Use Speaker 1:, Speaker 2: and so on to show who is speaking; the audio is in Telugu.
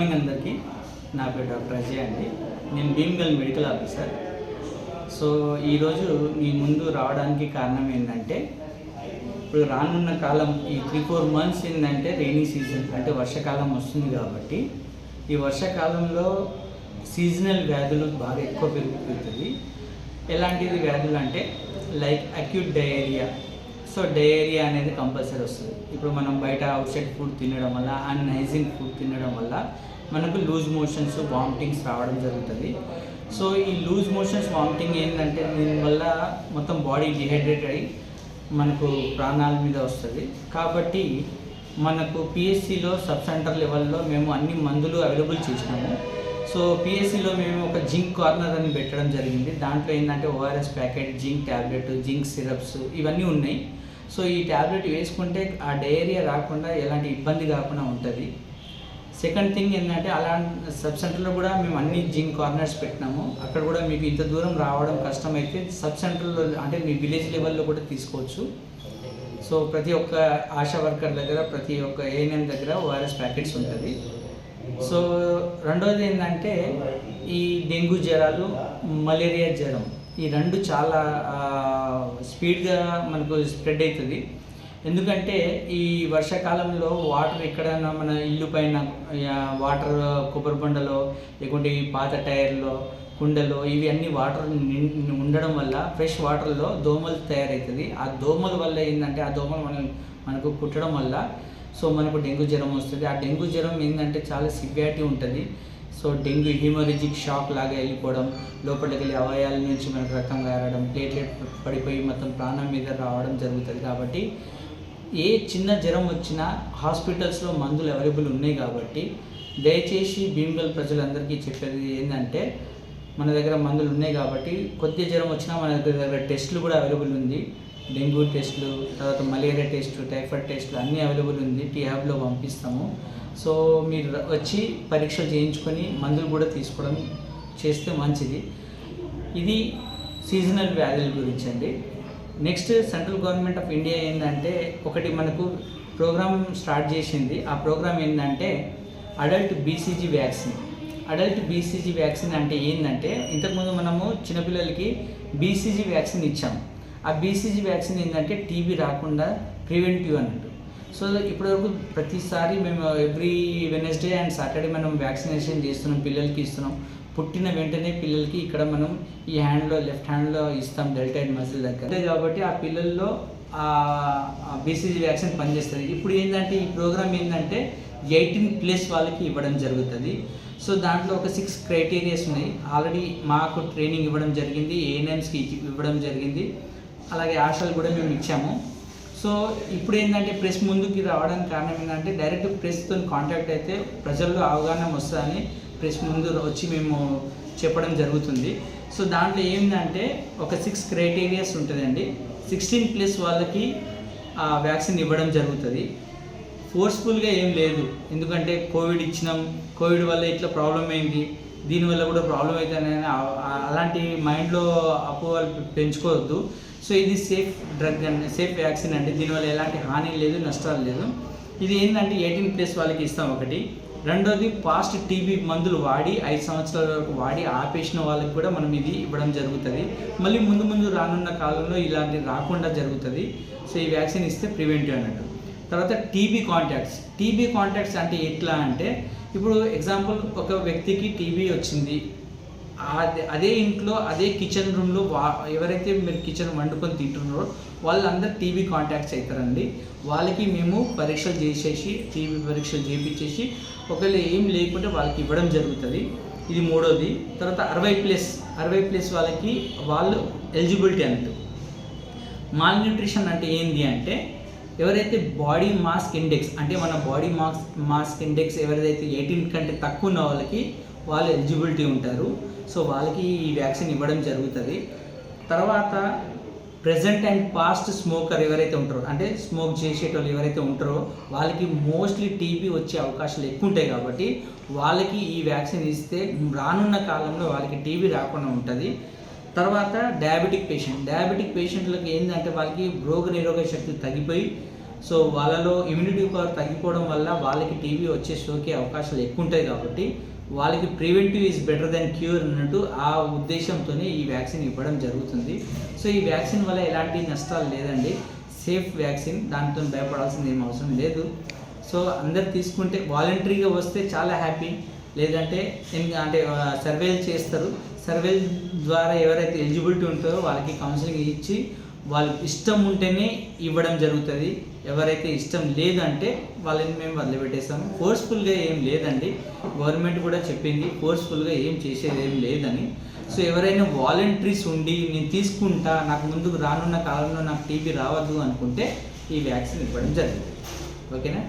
Speaker 1: మార్నింగ్ అందరికీ నా పేరు డాక్టర్ అజయ్ అండి. నేను భీమ్గల్ మెడికల్ ఆఫీసర్. సో ఈరోజు మీ ముందు రావడానికి కారణం ఏంటంటే ఇప్పుడు రానున్న కాలం ఈ త్రీ ఫోర్ మంత్స్ ఏంటంటే రైనీ సీజన్ అంటే వర్షాకాలం వస్తుంది కాబట్టి ఈ వర్షాకాలంలో సీజనల్ వ్యాధులు బాగా ఎక్కువ పెరుగుతుంది. ఎలాంటిది వ్యాధులు అంటే like acute diarrhoea so diarrhoea అనేది కంపల్సరీ వస్తుంది. ఇప్పుడు మనం బయట అవుట్ సైడ్ ఫుడ్ తినడం వల్ల అన్హైజిన్ ఫుడ్ తినడం వల్ల మనకు లూజ్ మోషన్స్ వామిటింగ్స్ రావడం జరుగుతుంది. సో ఈ లూజ్ మోషన్స్ వామిటింగ్ ఏంటంటే దీనివల్ల మొత్తం బాడీ డిహైడ్రేట్ అయ్యి మనకు ప్రాణాల మీద వస్తుంది. కాబట్టి మనకు పిఎస్సిలో సబ్ సెంటర్ లెవెల్లో మేము అన్ని మందులు అవైలబుల్ చేసినాము. సో పిఎస్సిలో మేము ఒక జింక్ కార్నర్ అని పెట్టడం జరిగింది. దాంట్లో ఏంటంటే ORS packet zinc tablet zinc syrups ఇవన్నీ ఉన్నాయి. సో ఈ ట్యాబ్లెట్ వేసుకుంటే ఆ డయేరియా రాకుండా ఎలాంటి ఇబ్బంది కాకుండా ఉంటుంది. సెకండ్ థింగ్ ఏంటంటే అలా సబ్ సెంటర్లో కూడా మేము అన్ని జిమ్ కార్నర్స్ పెట్టినాము. అక్కడ కూడా మీకు ఇంత దూరం రావడం కష్టమైతే సబ్ సెంటర్లో అంటే మీ విలేజ్ లెవెల్లో కూడా తీసుకోవచ్చు. సో ప్రతి ఒక్క ఆశా వర్కర్ దగ్గర ప్రతి ఒక్క ఏఎన్ఎం దగ్గర ఓఆర్ఎస్ ప్యాకెట్స్ ఉంటుంది. సో రెండోది ఏంటంటే ఈ డెంగ్యూ జ్వరాలు మలేరియా జ్వరం. ఈ రెండు చాలా స్పీడ్గా మనకు స్ప్రెడ్ అవుతుంది ఎందుకంటే ఈ వర్షాకాలంలో వాటర్ ఎక్కడైనా మన ఇల్లు పైన వాటర్ కొబ్బరి బండలో లేకుంటే ఈ పాత టైర్లో కుండలో ఇవి అన్ని వాటర్ ఉండడం వల్ల ఫ్రెష్ వాటర్లో దోమలు తయారవుతుంది ఆ దోమల వల్ల ఏంటంటే ఆ దోమలు మనం మనకు కుట్టడం వల్ల సో మనకు డెంగ్యూ జ్వరం వస్తుంది. ఆ డెంగ్యూ జ్వరం ఏంటంటే చాలా సివియారిటీ ఉంటుంది. సో డెంగ్యూ హిమోరిజిక్ షాక్ లాగా వెళ్ళిపోవడం లోపలికి వెళ్ళి అవయాల నుంచి మనకు రక్తం కారడం ప్లేట్లెట్ పడిపోయి మొత్తం ప్రాణం మీద రావడం జరుగుతుంది కాబట్టి ఏ చిన్న జ్వరం వచ్చినా హాస్పిటల్స్లో మందులు అవైలబుల్ ఉన్నాయి కాబట్టి దయచేసి భీమ్గల్ ప్రజలందరికీ చెప్పేది ఏంటంటే మన దగ్గర మందులు ఉన్నాయి కాబట్టి కొద్ది జ్వరం వచ్చినా మన దగ్గర టెస్టులు కూడా అవైలబుల్ ఉంది. డెంగ్యూ టెస్టులు తర్వాత మలేరియా టెస్ట్ టైఫాయిడ్ టెస్టులు అన్నీ అవైలబుల్ ఉంది టీ హ్యాబ్లో పంపిస్తాము. సో మీరు వచ్చి పరీక్షలు చేయించుకొని మందులు కూడా తీసుకోవడం చేస్తే మంచిది. ఇది సీజనల్ వ్యాధుల గురించి అండి. Next central government of India ఏంటంటే ఒకటి మనకు ప్రోగ్రామ్ స్టార్ట్ చేసింది. ఆ ప్రోగ్రామ్ ఏంటంటే adult BCG vaccine. Adult BCG vaccine అంటే ఏంటంటే ఇంతకుముందు మనము చిన్నపిల్లలకి బీసీజీ వ్యాక్సిన్ ఇచ్చాం ఆ బీసీజీ వ్యాక్సిన్ ఏంటంటే టీబీ రాకుండా ప్రివెంటివ్ అన్నట్టు. సో ఇప్పటివరకు ప్రతిసారి మేము ఎవ్రీ వెనస్డే అండ్ సాటర్డే మనం వ్యాక్సినేషన్ చేస్తున్నాం పిల్లలకి ఇస్తున్నాం. పుట్టిన వెంటనే పిల్లలకి ఇక్కడ మనం ఈ హ్యాండ్లో లెఫ్ట్ హ్యాండ్లో ఇస్తాం డెల్టైడ్ మజిల్ దగ్గర. అంతే కాబట్టి ఆ పిల్లల్లో బీసీజీ వ్యాక్సిన్ పనిచేస్తుంది. ఇప్పుడు ఏంటంటే ఈ ప్రోగ్రామ్ ఏంటంటే ఎయిటీన్ ప్లస్ వాళ్ళకి ఇవ్వడం జరుగుతుంది. సో దాంట్లో ఒక సిక్స్ క్రైటీరియాస్ ఉన్నాయి. ఆల్రెడీ మాకు ట్రైనింగ్ ఇవ్వడం జరిగింది ఏఎన్ఎమ్స్కి ఇవ్వడం జరిగింది. అలాగే ఆశలు కూడా మేము ఇచ్చాము. సో ఇప్పుడు ఏంటంటే ప్రెస్ ముందుకి రావడానికి కారణం ఏంటంటే డైరెక్ట్ ప్రెస్తో కాంటాక్ట్ అయితే ప్రజల్లో అవగాహన వస్తుందని ప్రెస్ ముందు వచ్చి మేము చెప్పడం జరుగుతుంది. సో దాంట్లో ఏంటంటే ఒక సిక్స్ క్రైటీరియాస్ ఉంటుందండి. సిక్స్టీన్ ప్లస్ వాళ్ళకి ఆ వ్యాక్సిన్ ఇవ్వడం జరుగుతుంది. ఫోర్స్ఫుల్గా ఏం లేదు. ఎందుకంటే కోవిడ్ ఇచ్చినాం. కోవిడ్ వల్ల ఇట్లా ప్రాబ్లం అయింది. దీనివల్ల కూడా ప్రాబ్లం అవుతుందని అలాంటి మైండ్లో అపోహలు పెంచుకోవద్దు. సో ఇది సేఫ్ డ్రగ్ అండి సేఫ్ వ్యాక్సిన్ అండి. దీనివల్ల ఎలాంటి హాని లేదు నష్టాలు లేదు. ఇది ఏంటంటే ఎయిటీన్ ప్లస్ వాళ్ళకి ఇస్తాం ఒకటి. రెండోది పాస్ట్ టీబీ మందులు వాడి ఐదు సంవత్సరాల వరకు వాడి ఆపేసిన వాళ్ళకి కూడా మనం ఇది ఇవ్వడం జరుగుతుంది. మళ్ళీ ముందు ముందు రానున్న కాలంలో ఇలాంటివి రాకుండా జరుగుతుంది. సో ఈ వ్యాక్సిన్ ఇస్తే ప్రివెంటివ్ అన్నట్టు. తర్వాత టీబీ కాంటాక్ట్స్. టీబీ కాంటాక్ట్స్ అంటే ఎట్లా అంటే ఇప్పుడు ఎగ్జాంపుల్ ఒక వ్యక్తికి టీబీ వచ్చింది. అదే అదే ఇంట్లో అదే కిచెన్ రూమ్లో వా ఎవరైతే మీరు కిచెన్ వండుకొని తింటున్నారో వాళ్ళందరూ టీబీ కాంటాక్ట్స్ అవుతారండి వాళ్ళకి మేము పరీక్షలు చేసేసి టీబీ పరీక్షలు చేయించేసి ఒకవేళ ఏం లేకుంటే వాళ్ళకి ఇవ్వడం జరుగుతుంది. ఇది మూడోది. తర్వాత అరవై ప్లస్ అరవై ప్లస్ వాళ్ళకి వాళ్ళు ఎలిజిబిలిటీ అంటు మాల్ న్యూట్రిషన్ అంటే ఏంది అంటే ఎవరైతే బాడీ మాస్క్ ఇండెక్స్ అంటే మన బాడీ మాస్ మాస్క్ ఇండెక్స్ ఎవరైతే ఎయిటీన్ కంటే తక్కువ ఉన్న వాళ్ళకి వాళ్ళు ఎలిజిబిలిటీ ఉంటారు. సో వాళ్ళకి ఈ వ్యాక్సిన్ ఇవ్వడం జరుగుతుంది. తర్వాత ప్రజెంట్ అండ్ పాస్ట్ స్మోకర్ ఎవరైతే ఉంటారో అంటే స్మోక్ చేసేటోళ్ళు ఎవరైతే ఉంటారో వాళ్ళకి మోస్ట్లీ టీబీ వచ్చే అవకాశాలు ఎక్కువ ఉంటాయి కాబట్టి వాళ్ళకి ఈ వ్యాక్సిన్ ఇస్తే రానున్న కాలంలో వాళ్ళకి టీబీ రాకుండా ఉంటుంది. తర్వాత డయాబెటిక్ పేషెంట్ డయాబెటిక్ పేషెంట్లకు ఏంటంటే వాళ్ళకి రోగ నిరోధక శక్తి తగ్గిపోయి సో వాళ్ళలో ఇమ్యూనిటీ పవర్ తగ్గిపోవడం వల్ల వాళ్ళకి టీబీ వచ్చే సోకే అవకాశాలు ఎక్కువ ఉంటాయి కాబట్టి వాళ్ళకి preventive is better than cure అన్నట్టు ఆ ఉద్దేశంతోనే ఈ వ్యాక్సిన్ ఇవ్వడం జరుగుతుంది. సో ఈ వ్యాక్సిన్ వల్ల ఎలాంటి నష్టాలు లేదండి. సేఫ్ వ్యాక్సిన్ దాంతో భయపడాల్సింది ఏం అవసరం లేదు. సో అందరు తీసుకుంటే వాలంటరీగా వస్తే చాలా హ్యాపీ లేదంటే అంటే సర్వేలు చేస్తారు. సర్వేల ద్వారా ఎవరైతే ఎలిజిబిలిటీ ఉంటారో వాళ్ళకి కౌన్సిలింగ్ ఇచ్చి వాళ్ళకి ఇష్టం ఉంటేనే ఇవ్వడం జరుగుతుంది. ఎవరైతే ఇష్టం లేదంటే వాళ్ళని మేము వదిలిపెట్టేస్తాము. ఫోర్స్ఫుల్గా ఏం లేదండి. గవర్నమెంట్ కూడా చెప్పింది ఫోర్స్ఫుల్గా ఏం చేసేది ఏం లేదని. సో ఎవరైనా వాలంటరీస్ ఉండి నేను తీసుకుంటా నాకు ముందుకు రానున్న కాలంలో నాకు టీబీ రావద్దు అనుకుంటే ఈ వ్యాక్సిన్ ఇవ్వడం జరుగుతుంది. ఓకేనా?